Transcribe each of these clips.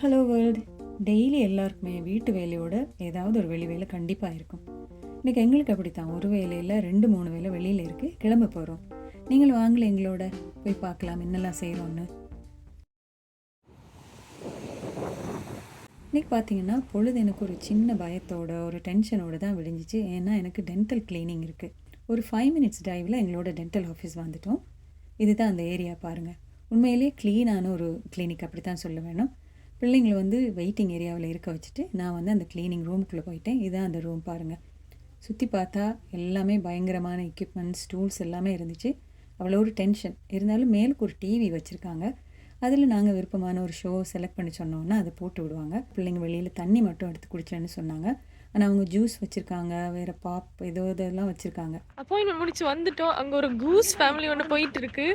Hello world daily எல்லாருக்குமே வீட்டு வேலையோட ஏதாவது ஒரு வெளி வேலை கண்டிப்பாக இருக்கும். இன்றைக்கி எங்களுக்கு அப்படித்தான். ஒரு வேலையில் ரெண்டு மூணு வேலை வெளியில் இருக்குது கிளம்ப போகிறோம் நீங்கள் வாங்கல எங்களோட. போய் பார்க்கலாம் என்னெல்லாம் செய்கிறோன்னு இன்றைக்கி பார்த்தீங்கன்னா பொழுது எனக்கு ஒரு சின்ன பயத்தோட ஒரு டென்ஷனோட தான் விடிஞ்சிச்சு. ஏன்னா எனக்கு டென்டல் க்ளீனிங் இருக்குது ஒரு ஃபைவ் மினிட்ஸ் டிரைவில் எங்களோட டென்டல் ஆஃபீஸ் வந்துட்டோம். இதுதான் அந்த ஏரியா பாருங்கள் உண்மையிலேயே க்ளீனான ஒரு கிளினிக் அப்படி தான் சொல்ல வேணும். பிள்ளைங்களை வந்து வெயிட்டிங் ஏரியாவில் இருக்க வச்சுட்டு நான் வந்து அந்த க்ளீனிங் ரூமுக்குள்ளே போயிட்டேன். இதான் அந்த ரூம் பாருங்கள் சுற்றி பார்த்தா எல்லாமே பயங்கரமான எக்யூப்மெண்ட்ஸ் டூல்ஸ் எல்லாமே இருந்துச்சு. அவ்வளோ ஒரு டென்ஷன் இருந்தாலும் மேலுக்கு ஒரு டிவி வச்சுருக்காங்க. அதில் நாங்கள் விருப்பமான ஒரு ஷோ செலக்ட் பண்ணி சொன்னோன்னா அதை போட்டு விடுவாங்க. பிள்ளைங்க வெளியில் தண்ணி மட்டும் எடுத்து குடிச்சேன்னு சொன்னாங்க. ஆனால் அவங்க ஜூஸ் வச்சுருக்காங்க வேறு பாப் ஏதோ இதெல்லாம் வச்சுருக்காங்க. அப்பாயின்மெண்ட் முடிச்சு வந்துட்டோம். அங்கே ஒரு கூஸ் ஃபேமிலி ஒன்று போயிட்டு இருக்கு.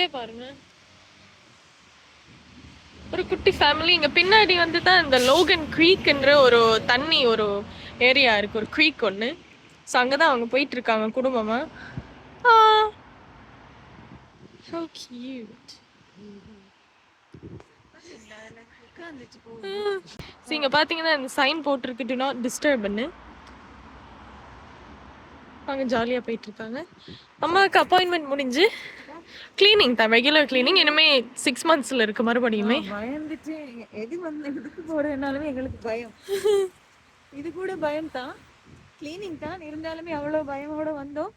ஏ பாருங்க. ஒரு குட்டி ஃபேமிலி இங்கே பின்னாடி வந்து தான் இந்த லோகன் க்ரீக்ன்ற ஒரு தண்ணி ஒரு ஏரியா இருக்கு ஒரு க்ரீக் ஒன்று ஸோ அங்கே தான் அவங்க போயிட்டு இருக்காங்க குடும்பமா. ஆ ஸோ இங்கே பார்த்தீங்கன்னா இந்த சைன் போட்டிருக்கு டு நாட் டிஸ்டர்ப்னு அவங்க ஜாலியாக போயிட்டுருக்காங்க. அம்மாவுக்கு அப்பாயின்மெண்ட் முடிஞ்சு. க்ளீனிங் தான் ரெகுலர் க்ளீனிங் இனிமே சிக்ஸ் மந்த்ஸில் இருக்கு மறுபடியுமே. பயந்துட்டு எது வந்து எதுக்கு போறதுனாலுமே எங்களுக்கு பயம். இது கூட பயம் தான். கிளீனிங் தான். இருந்தாலுமே அவ்வளோ பயமோட வந்தோம்.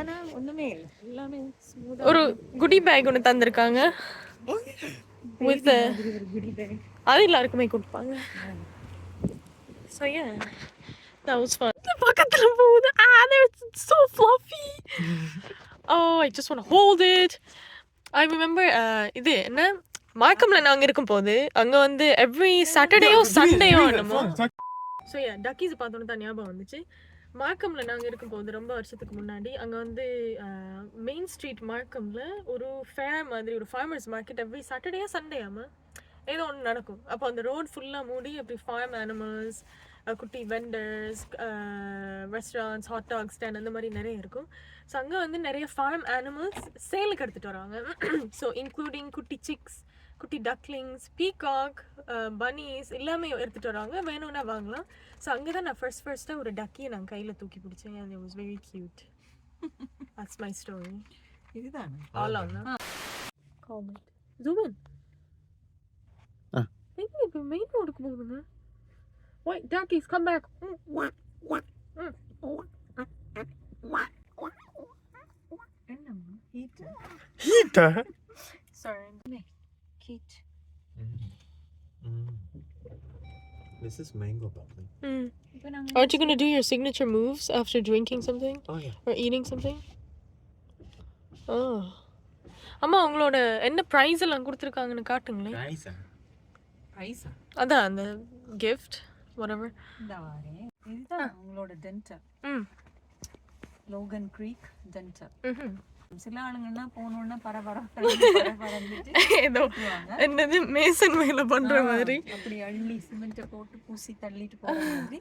ஆனா ஒண்ணுமே இல்லை. எல்லாமே ஒரு குடி பேக் ஒன்று தந்திருக்காங்க. வித் அது எல்லாருக்குமே கொடுப்பாங்க. ஸோ ஏன் that was fun. பக்கத்துல போகுது. ah it's so fluffy. Oh I just want to hold it. I remember uh, இது என்ன? மார்க்கம்ல நாங்க இருக்கும் போது அங்க வந்து எவ்ரி சாட்டர்டேயோ சண்டேயோ என்னமோ. ஸோ யா டக்கீஸ் பார்த்தோன்னு தான் ஞாபகம் வந்துச்சு. மார்க்கம்ல நாங்கள் இருக்கும்போது ரொம்ப வருஷத்துக்கு முன்னாடி அங்கே வந்து மெயின் ஸ்ட்ரீட் மார்க்கம்ல ஒரு ஃபேர் மாதிரி ஒரு ஃபார்மர்ஸ் மார்க்கெட் எவ்ரி சாட்டர்டேயா சண்டேயாமா ஏதோ ஒன்று நடக்கும். அப்போ அந்த ரோட் ஃபுல்லாக மூடி அப்படி ஃபார்ம் அனிமல்ஸ் குட்டி vendors restaurants hot dog stand அந்த மாதிரி நிறைய இருக்கும். ஸோ அங்கே வந்து நிறைய ஃபார்ம் அனிமல்ஸ் சேலுக்கு எடுத்துகிட்டு வராங்க ஸோ இன்க்ளூடிங் குட்டி சிக்ஸ் குட்டி டக்லிங்ஸ் பீகாக் பனீஸ் எல்லாமே எடுத்துகிட்டு வராங்க வேணும்னா வாங்கலாம். ஸோ அங்கே தான் நான் ஃபர்ஸ்ட் ஃபர்ஸ்ட்டாக ஒரு டக்கியை நான் கையில் தூக்கி பிடிச்சேன். அது was very cute that's my story இதுதானே? All in Ah. எங்க இப்போ மெயின் ரோடுக்கு போகுதுங்க. Wait, duckies, come back. என்னம்மா heat Heater? Sorry heat This is mango bubbly. Mm. இப்போ நாங்க Aren't you gonna do your signature moves after drinking something Oh yeah. or eating something? Oh. அம்மா உங்களோட என்ன ப்ரைஸ் எல்லாம் கொடுத்துருக்காங்கன்னு காட்டுங்களேன் Rice. ah? ரைஸா அதான் அந்த கிஃப்ட் whatever. இதுதான் உங்களோட டென்டல் லோகன் க்ரீக் டென்டல். சில ஆளுங்கன்னா போனோன்னா பரபர பரந்துட்டு ஏதோ. என்னது மேசன் மேல பண்ற மாதிரி. அப்படி அள்ளி சிமெண்ட்டை போட்டு பூசி தள்ளிட்டு போற மாதிரி.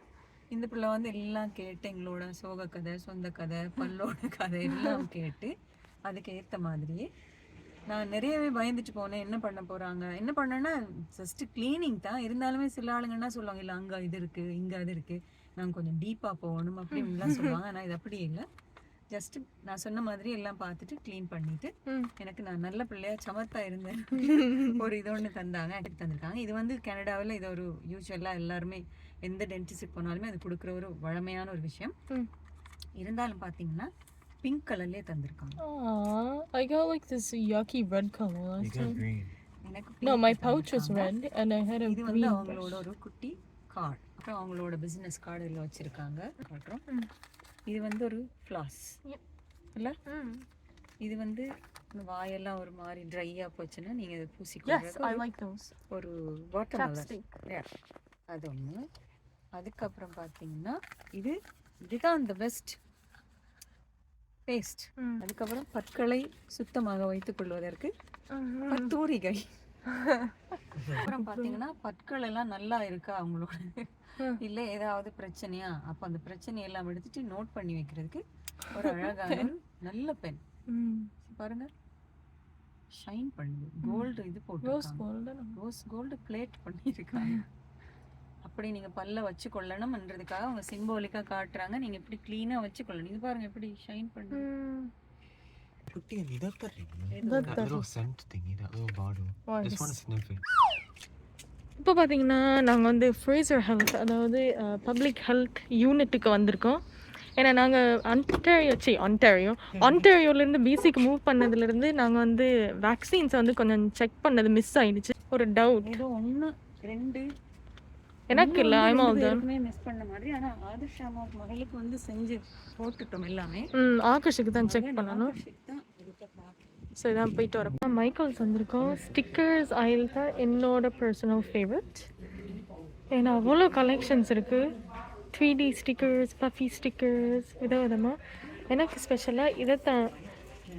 இந்த பிள்ளை வந்து எல்லாம் கேட்டு எங்களோட சோக கதை சொந்த கதை பல்லோட கதை எல்லாம் கேட்டு அதுக்கு ஏத்த மாதிரியே நான் நிறையவே பயந்துட்டு போனேன். என்ன பண்ண போறாங்க? என்ன பண்ணேன்னா ஜஸ்ட் க்ளீனிங் தான். இருந்தாலுமே சில ஆளுங்கன்னா சொல்லுவாங்க? இல்லை அங்க இது இருக்கு இங்க அது இருக்கு. நாங்க கொஞ்சம் டீப்பா போகணும் அப்படி இப்படிலாம் சொல்லுவாங்க. ஆனா இது அப்படி இல்லை. ஜஸ்ட் நான் சொன்ன மாதிரி எல்லாம் பார்த்துட்டு க்ளீன் பண்ணிட்டு. எனக்கு நான் நல்ல பிள்ளையா சமத்தா இருந்தேன் ஒரு இது ஒன்று தந்தாங்க எனக்கு தந்திருக்காங்க. இது வந்து கனடாவில் இது ஒரு யூஸ்வலாக எல்லாருமே எந்த டென்டிஸ்ட் போனாலுமே அது கொடுக்குற ஒரு வழமையான ஒரு விஷயம். இருந்தாலும் பார்த்தீங்கன்னா பிங்க் கலர்லேயே தந்திருக்காங்க Aw, I got like this yucky red color You last got time. green. எனக்கு No, pink my pouch was தந்திருக்காங்க. red and I had a இது வந்து green அவங்களோட brush. ஒரு குட்டி கார்டு அப்புறம் அவங்களோட பிஸ்னஸ் கார்டு இதில் வச்சுருக்காங்க காட்டுறோம் ம். இது வந்து ஒரு ஃப்ளாஸ் Yep. இல்லை. இது வந்து இந்த வாயெல்லாம் ஒரு மாதிரி ட்ரையாக போச்சுன்னா நீங்கள் இதை Yes, பூசிக்கொள்றது I like those. ஒரு வாட்டர் Chapstick. அது ஒன்று அதுக்கப்புறம் பார்த்தீங்கன்னா இது இதுதான் அந்த பெஸ்ட் பேஸ்ட். அதுக்கப்புறம் பற்களை சுத்தமாக வைத்துக் கொள்வதற்கு. பத்தூரிகை. அப்புறம் பார்த்தீங்கன்னா பற்கள் எல்லாம் நல்லா இருக்கா அவங்களோட. இல்லை ஏதாவது பிரச்சனையா? அப்போ அந்த பிரச்சனையெல்லாம் எடுத்துட்டு நோட் பண்ணி வைக்கிறதுக்கு ஒரு அழகான நல்ல பென் Mm. பாருங்க. ஷைன் பண்ணுது. கோல்டு இது ரோஸ் போட்டு கோல்டன் ரோஸ் கோல்டு பிளேட் பண்ணியிருக்காங்க. அப்படி நீங்க பல்ல வச்சு கொள்ளணும்ன்றதுக்காக அவங்க சிம்போலிக்கா காட்டுறாங்க. நீங்க இப்படி க்ளீனா வச்சு கொள்ளணும் இது பாருங்க எப்படி ஷைன் பண்ணுது. it. இப்போ பார்த்தீங்கன்னா நாங்கள் வந்து ஃப்ரேசர் ஹெல்த் அதாவது பப்ளிக் ஹெல்த் யூனிட்டுக்கு வந்திருக்கோம். ஏன்னா நாங்கள் அன்டாரியோ சி ஒன்டாரியோ ஒன்டாரியோலேருந்து பிசிக்கு மூவ் பண்ணதுலேருந்து நாங்கள் வந்து வேக்சின்ஸ் வந்து கொஞ்சம் செக் பண்ணது மிஸ் ஆயிடுச்சு. ஒரு டவுட் ஏதோ ஒண்ணு ரெண்டு எனக்கு இல்லை ஐம் தம் மிஸ் பண்ண மாதிரி ஆனா ஆதர்ஷ் அம்மா மகளுக்கு வந்து செஞ்சு போட்டுட்டோம் எல்லாமே. ம் ஆகர்ஷுக்கு தான் செக் பண்ணணும். ஆதர்ஷுக்கு தான் போயிட்டு வரோம் மைக்கேல்ஸ் வந்திருக்கோம். ஸ்டிக்கர்ஸ் ஆயில் தான் என்னோட பர்சனல் ஃபேவரட் ஏன்னா அவ்வளோ கலெக்ஷன்ஸ் இருக்குது three D stickers puffy stickers விதவிதமாக எனக்கு ஸ்பெஷலாக இதை தான்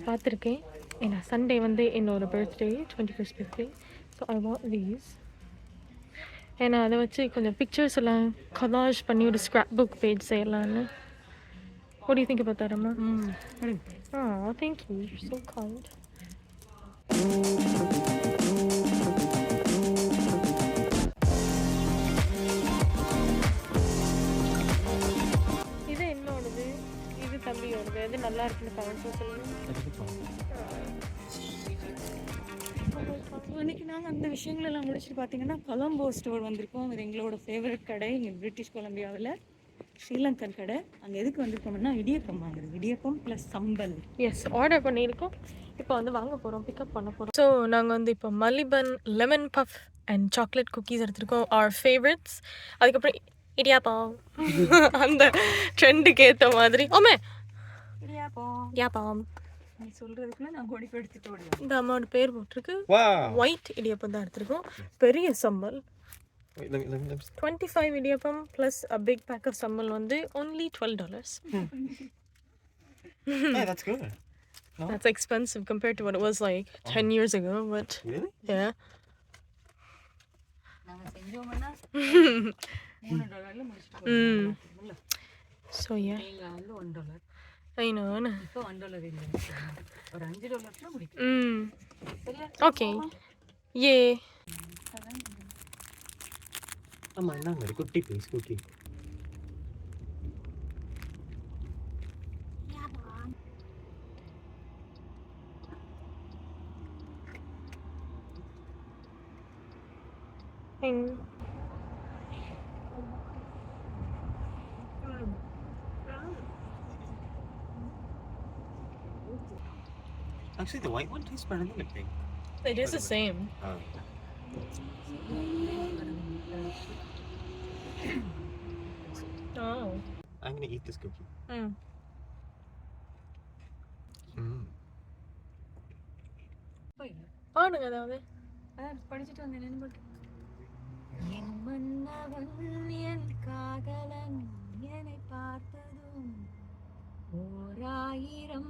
பார்த்துருக்கேன். ஏன்னா சண்டே வந்து என்னோட birthday twenty first birthday so I want these ஏன்னா அதை வச்சு கொஞ்சம் பிக்சர்ஸ் எல்லாம் கலாஜ் பண்ணி ஒரு ஸ்க்ராப் புக் பேஜ் செய்யலான்னு What do you think about that, Amma? ம் சரி. Oh, thank you. You're so kind. இது என்னோடது இது தம்பியோடது எது நல்லா இருக்குன்னு கமெண்ட்ஸ் சொல்லுங்க இன்னைக்கு நாங்க அந்த விஷயங்கள் எல்லாம் முடிச்சுட்டு பார்த்தீங்கன்னா கொலம்போ ஸ்டோர் வந்திருக்கோம். இது எங்களோட ஃபேவரட் கடை இங்கே பிரிட்டிஷ் கொலம்பியாவில் ஸ்ரீலங்கன் கடை. அங்கே எதுக்கு வந்திருக்கோம்னா இடியப்பம் வாங்குறது. Idiyappam plus sambol. Yes order பண்ணியிருக்கோம். இப்போ வந்து வாங்க போகிறோம் பிக்கப் பண்ண போகிறோம் ஸோ நாங்கள் வந்து இப்போ Maliban lemon puff and chocolate cookies எடுத்திருக்கோம். ஆர் ஃபேவரட்ஸ் அதுக்கப்புறம் இடியாப்பம். அந்த ட்ரெண்டுக்கு ஏற்ற மாதிரி. ஓமே இடியாப்பம். இடியாப்பம். நீ சொல்றதுக்குள்ள நான் கொடி எடுத்துட்டு ஓடுவேன் இந்த அம்மாவோட பேர் போட்டிருக்கு. ஒயிட் இடியப்பம் தான் எடுத்திருக்கோம். பெரிய sambol. Twenty five idiyappam plus a big pack of sambol வந்து only twelve dollars that's good. That's expensive compared to what it was like 10 years ago, but Really? yeah. நாங்க செஞ்சோம்னா no. இப்போ ஒன் டாலர் ஒரு அஞ்சு டாலர்ல முடிக்கும் Mm. சரியா Okay. Yeah. ஆமா என்னங்க ஒரு குட்டி பீஸ் குட்டி Actually, the white one tastes better than the pink. It is the same. Oh. Oh. I'm gonna eat this cookie. Mm. Mm. பாடுங்க ஏதாவது அதான் படிச்சுட்டு வந்தேன் என்ன பாட்டு என் மன்னவன் என் காதலன் என்னை பார்த்ததும் ஓராயிரம்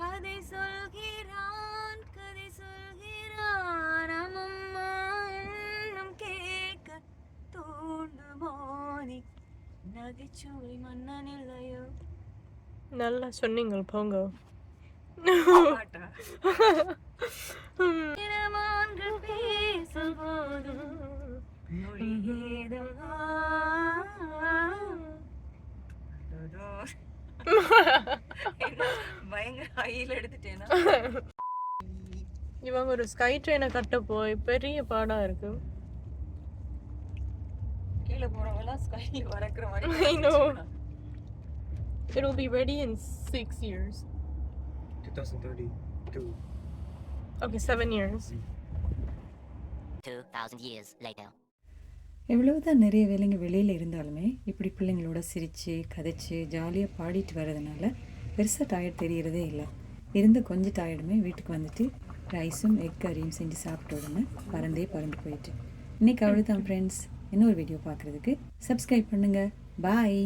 கதை சொல்கிறான் நகைச்சுவை மன்னன் இல்லையோ நல்லா சொன்னீங்க போங்க பயங்கர ஹையில் எடுத்துட்டேனா? இவங்க ஒரு ஸ்கை ட்ரெயினை கட்ட போய் பெரிய பாடா இருக்கு. கீழே போறவங்கலாம் ஸ்கைல பறக்கிற மாதிரி I know. It will be ready in six years. 2032. Okay, seven years. 2,000 years later. எவ்வளவுதான் நிறைய வேலைங்க வெளியில் இருந்தாலுமே இப்படி பிள்ளைங்களோட சிரித்து கதைச்சு ஜாலியாக பாடிட்டு வர்றதுனால பெருசாக டயர்ட் தெரியறதே இல்லை இருந்த கொஞ்சம் டயர்டுமே வீட்டுக்கு வந்துட்டு ரைஸும் எக் கறியும் செஞ்சு சாப்பிட்ட உடனே பறந்தே பறந்து போயிட்டு இன்னைக்கு அவ்வளோதான் ஃப்ரெண்ட்ஸ் இன்னொரு வீடியோ பார்க்குறதுக்கு சப்ஸ்கிரைப் பண்ணுங்கள் பாய்